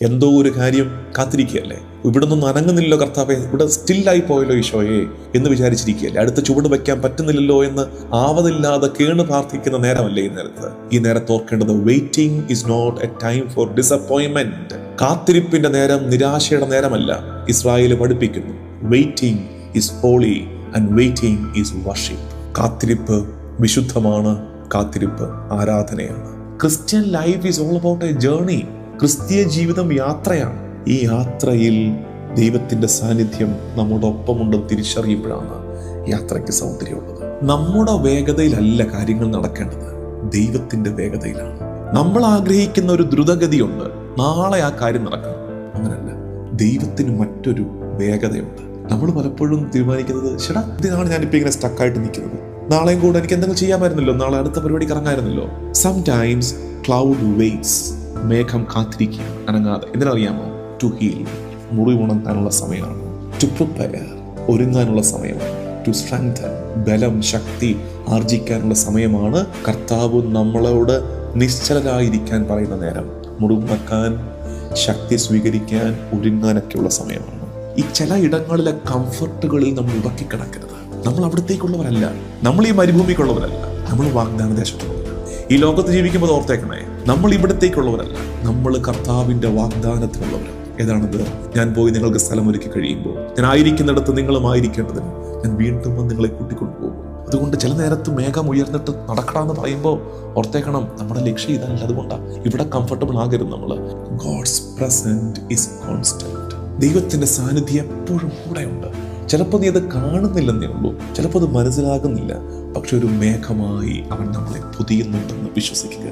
എന്തോ ഒരു കാര്യം കാത്തിരിക്കുകയല്ലേ? ഇവിടെ നിന്നും അനങ്ങുന്നില്ലല്ലോ കർത്താവെ ഇവിടെ സ്റ്റില്ലായി പോയല്ലോ ഈശോയെ എന്ന് വിചാരിച്ചിരിക്കുകയല്ലേ? അടുത്ത ചുവട് വയ്ക്കാൻ പറ്റുന്നില്ലല്ലോ എന്ന് ആവതില്ലാതെ കേണ് പ്രാർത്ഥിക്കുന്ന നേരമല്ലേ ഈ നേരത്ത്. ഈ നേരത്ത് ഓർക്കേണ്ടത് waiting is not a time for disappointment കാത്തിരിപ്പിന്റെ നേരം നിരാശയുടെ നേരമല്ല. ഇസ്രായേൽ പഠിപ്പിക്കുന്നു waiting is holy and waiting is worship കാത്തിരിപ്പ് വിശുദ്ധമാണ് കാത്തിരിപ്പ് ആരാധനയാണ്. Christian life is all about a journey ക്രിസ്തീയ ജീവിതം യാത്രയാണ്. ഈ യാത്രയിൽ ദൈവത്തിന്റെ സാന്നിധ്യം നമ്മുടെ ഒപ്പമുണ്ടെന്ന് തിരിച്ചറിയുമ്പോഴാണ് യാത്രയ്ക്ക് സൗന്ദര്യമുള്ളത്. നമ്മുടെ വേഗതയിലല്ല കാര്യങ്ങൾ നടക്കേണ്ടത്. ദൈവത്തിന്റെ വേഗതയിലാണ്. നമ്മൾ ആഗ്രഹിക്കുന്ന ഒരു ദ്രുതഗതിയുണ്ട്. നാളെ ആ കാര്യം നടക്കണം. അങ്ങനല്ല. ദൈവത്തിന് മറ്റൊരു വേഗതയുണ്ട്. നമ്മൾ പലപ്പോഴും തീരുമാനിക്കുന്നത് ചേട്ടാ ഇതിനാണ് ഞാനിപ്പോൾ ഇങ്ങനെ സ്റ്റക്കായിട്ട് നിൽക്കുന്നത്. നാളെയും കൂടെ എനിക്ക് എന്തെങ്കിലും ചെയ്യാമായിരുന്നല്ലോ. നാളെ അടുത്ത പരിപാടി ഇറങ്ങായിരുന്നല്ലോ സം ടൈംസ് ക്ലൗഡ് വെയിറ്റ്സ് മേഘം കാത്തിരിക്കുക അനങ്ങാതെ. എന്തിനറിയാമോ ടു ഹീൽ മുറിവ് ഉണർത്താനുള്ള സമയമാണ്. ടു പ്രിപ്പയർ ഒരുങ്ങാനുള്ള സമയമാണ്. ടു സ്ട്രെങ്തൻ ബലം ശക്തി ആർജിക്കാനുള്ള സമയമാണ്. കർത്താവ് നമ്മളോട് നിശ്ചലരായിരിക്കാൻ പറയുന്ന നേരം. മുറിവുണക്കാൻ ശക്തി സ്വീകരിക്കാൻ ഒരുങ്ങാനൊക്കെയുള്ള സമയമാണ്. ഈ ചില ഇടങ്ങളിലെ കംഫർട്ടുകളിൽ നമ്മൾ ഉടക്കിക്കിടക്കരുത് നമ്മൾ അവിടത്തേക്കുള്ളവരല്ല. നമ്മൾ ഈ മരുഭൂമിക്കുള്ളവരല്ല. നമ്മൾ വാഗ്ദാന ദേശത്തുള്ളവർ ഈ ലോകത്ത് ജീവിക്കുമ്പോൾ ഓർത്തേക്കണേ. നമ്മൾ ഇവിടത്തേക്കുള്ളവരല്ല. നമ്മൾ കർത്താവിന്റെ വാഗ്ദാനത്തിനുള്ളവരാണ് ഏതാണത്? ഞാൻ പോയി നിങ്ങൾക്ക് സ്ഥലമൊരുക്കി കഴിയുമ്പോൾ ഞാൻ ആയിരിക്കുന്നിടത്ത് നിങ്ങളും നിങ്ങളുമായിരിക്കേണ്ടതിന് ഞാൻ വീണ്ടും വന്ന് നിങ്ങളെ കൂട്ടിക്കൊണ്ടുപോകും. അതുകൊണ്ട് ചില നേരത്ത് മേഘം ഉയർന്നിട്ട് നടക്കണമെന്ന് പറയുമ്പോൾ ഓർത്തേക്കണം നമ്മുടെ ലക്ഷ്യം ഇതല്ല. അതുകൊണ്ടാണ് ഇവിടെ കംഫർട്ടബിൾ ആകരുത് നമ്മൾ. ഗോഡ്സ് പ്രസന്റ് ഇസ് കോൺസ്റ്റന്റ് ദൈവത്തിന്റെ സാന്നിധ്യം എപ്പോഴും കൂടെയുണ്ട്. ചിലപ്പോൾ നീ അത് കാണുന്നില്ലെന്നേ ഉള്ളൂ. ചിലപ്പോൾ അത് മനസ്സിലാകുന്നില്ല. പക്ഷെ ഒരു മേഘമായി അവൻ നമ്മളെ പുതിയുന്നുണ്ടെന്ന് വിശ്വസിക്കുക.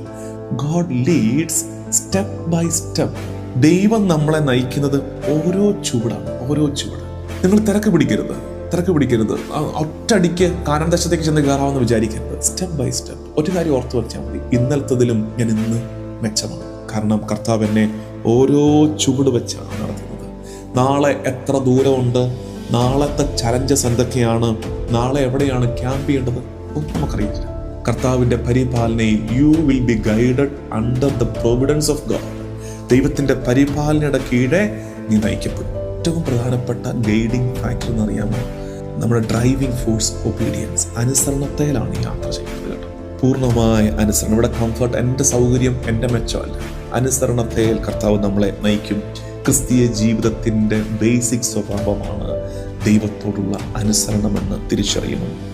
God leads step by step ദൈവം നമ്മളെ നയിക്കുന്നത് ഓരോ ചുവടാണ് ഓരോ ചുവട്. നിങ്ങൾ തിരക്ക് പിടിക്കരുത് തിരക്ക് പിടിക്കരുത്. ഒറ്റടിക്ക് കാനന്തശത്തേക്ക് ചെന്ന് കയറാമെന്ന് വിചാരിക്കരുത്. സ്റ്റെപ്പ് ബൈ സ്റ്റെപ്പ് ഒരു കാര്യം ഓർത്ത് വെച്ചാൽ മതി. ഇന്നലത്തതിലും ഞാൻ ഇന്ന് മെച്ചമാണ്. കാരണം കർത്താവ് എന്നെ ഓരോ ചുവട് വെച്ചാണ് നടത്തുന്നത്. നാളെ എത്ര ദൂരമുണ്ട് നാളത്തെ ചലഞ്ചസ് എന്തൊക്കെയാണ് നാളെ എവിടെയാണ് ക്യാമ്പ് ചെയ്യേണ്ടത് ഒന്നും നമുക്കറിയില്ല കർത്താവിന്റെ പരിപാലനയിൽ you will be guided under the providence of God ദൈവത്തിന്റെ പരിപാലനയുടെ കീഴെ നീ നയിക്കപ്പെടും. ഏറ്റവും പ്രധാനപ്പെട്ട ഗൈഡിങ് ഫാക്ടർ എന്ന് അറിയാമോ? നമ്മുടെ ഡ്രൈവിംഗ് ഫോഴ്സ് ഒബീഡിയൻസ് അനുസരണത്തേലാണ് യാത്ര ചെയ്യുന്നത് കേട്ടോ. പൂർണമായ അനുസരണം. ഇവിടെ കംഫർട്ട് എന്റെ സൗകര്യം എന്റെ മെച്ചമല്ല. അനുസരണത്തേൽ കർത്താവ് നമ്മളെ നയിക്കും. ക്രിസ്തീയ ജീവിതത്തിന്റെ ബേസിക് സ്വഭാവമാണ് ദൈവത്തോടുള്ള അനുസരണമെന്ന് തിരിച്ചറിയണം